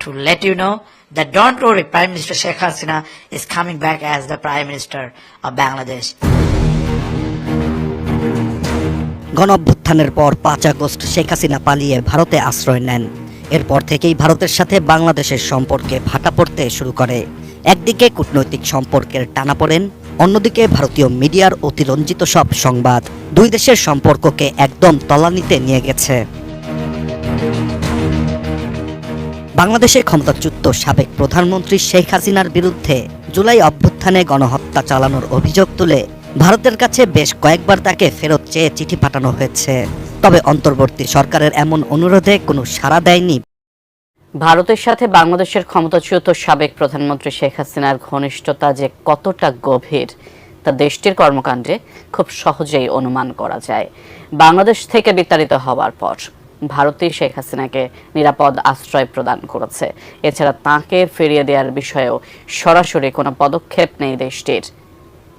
to let you know that don't worry, Prime Minister Sheikh Hasina is coming back as the Prime Minister of Bangladesh. গণ অভ্যুত্থানের পর পাঁচ August Sheikh Hasina পালিয়ে ভারতে আশ্রয় নেন। এরপর থেকেই ভারতের সাথে বাংলাদেশের সম্পর্কে ভাটা পড়তে শুরু করে। একদিকে কূটনৈতিক সম্পর্কের টানাপোড়েন অন্যদিকে ভারতীয় মিডিয়ার অতিরঞ্জিত সব সংবাদ দুই দেশের সম্পর্ককে একদম তলানিতে নিয়ে গেছে। বাংলাদেশে ক্ষমতাচ্যুত সাবেক প্রধানমন্ত্রী শেখ হাসিনার বিরুদ্ধে জুলাই অভ্যুত্থানে গণহত্যা চালানোর অভিযোগ তুলে ভারতের কাছে বেশ কয়েকবার তাকে ফেরত চেয়ে চিঠি পাঠানো হয়েছে। তবে অন্তর্বর্তী সরকারের এমন অনুরোধে কোনো সাড়া দেয়নি। ভারতের সাথে বাংলাদেশের ক্ষমতাচ্যুত সাবেক প্রধানমন্ত্রী শেখ হাসিনার ঘনিষ্ঠতা যে কতটা গভীর, তা দেশটির কর্মকাণ্ডে খুব সহজেই অনুমান করা যায়। বাংলাদেশ থেকে বিতাড়িত হওয়ার পর ভারতই শেখ হাসিনাকে নিরাপদ আশ্রয় প্রদান করেছে। এছাড়া তাঁকে ফিরিয়ে দেওয়ার বিষয়েও সরাসরি কোনো পদক্ষেপ নেই দেশটির।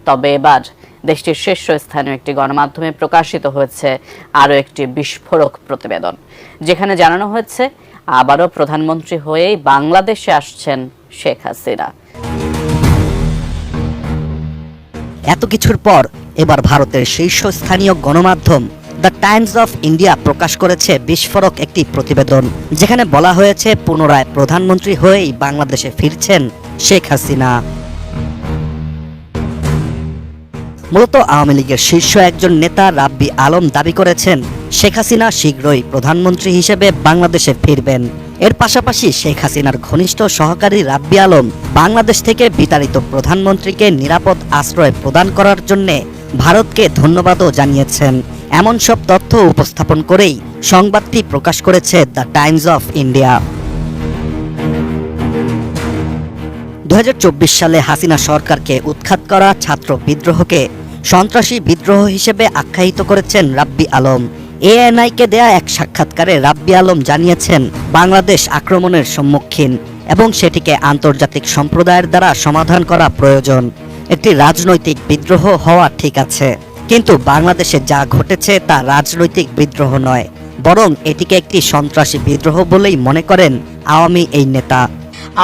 তবে এবার দেশটির শীর্ষস্থানীয় একটি গণমাধ্যমে প্রকাশিত হয়েছে আরও একটি বিস্ফোরক প্রতিবেদন, যেখানে জানানো হয়েছে আবারও প্রধানমন্ত্রী হয়েই বাংলাদেশে আসছেন শেখ হাসিনা। এত কিছুর পর এবার ভারতের শীর্ষস্থানীয় গণমাধ্যম দ্য টাইমস অফ ইন্ডিয়া প্রকাশ করেছে বিস্ফোরক একটি প্রতিবেদন, যেখানে বলা হয়েছে পুনরায় প্রধানমন্ত্রী হয়েই বাংলাদেশে ফিরছেন শেখ হাসিনা। মূলত আওয়ামী লীগের শীর্ষ একজন নেতা রাব্বি আলম দাবি করেছেন, শেখ হাসিনা শীঘ্রই প্রধানমন্ত্রী হিসেবে বাংলাদেশে ফিরবেন। এর পাশাপাশি শেখ হাসিনার ঘনিষ্ঠ সহকারী রাব্বি আলম বাংলাদেশ থেকে বিতাড়িত প্রধানমন্ত্রীকে নিরাপদ আশ্রয় প্রদান করার জন্য ভারতকে ধন্যবাদও জানিয়েছেন। এমন সব তথ্য উপস্থাপন করেই সংবাদটি প্রকাশ করেছে দ্য টাইমস অফ ইন্ডিয়া। দু হাজার চব্বিশ সালে হাসিনা সরকারকে উৎখাত করা ছাত্র বিদ্রোহকে সন্ত্রাসী বিদ্রোহ হিসেবে আখ্যায়িত করেছেন রাব্বি আলম। এএনআইকে দেয়া এক সাক্ষাৎকারে রাব্বি আলম জানিয়েছেন, বাংলাদেশ আক্রমণের সম্মুখীন এবং সেটিকে আন্তর্জাতিক সম্প্রদায়ের দ্বারা সমাধান করা প্রয়োজন। একটি রাজনৈতিক বিদ্রোহ হওয়া ঠিক আছে। কিন্তু বাংলাদেশে যা ঘটেছে তা রাজনৈতিক বিদ্রোহ নয় বরং এটিকে একটি সন্ত্রাসী বিদ্রোহ বলেই মনে করেন আওয়ামী এই নেতা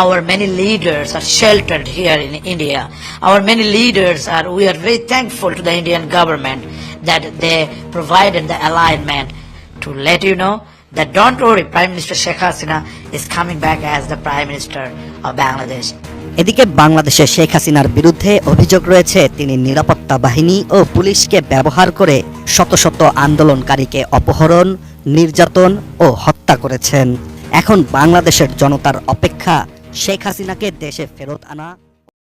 Our many leaders are sheltered here in India. Our many leaders are, we are very thankful to the Indian government that they provided the alignment to let you know that don't worry, Prime Minister Sheikh Hasina is coming back as the Prime Minister of Bangladesh. এদিকে বাংলাদেশে শেখ হাসিনার বিরুদ্ধে অভিযোগ রয়েছে, তিনি নিরাপত্তা বাহিনী ও পুলিশকে ব্যবহার করে শত শত আন্দোলনকারীকে অপহরণ, নির্যাতন ও হত্যা করেছেন। এখন বাংলাদেশের জনতার অপেক্ষা, শেখ হাসিনাকে দেশে ফেরত আনা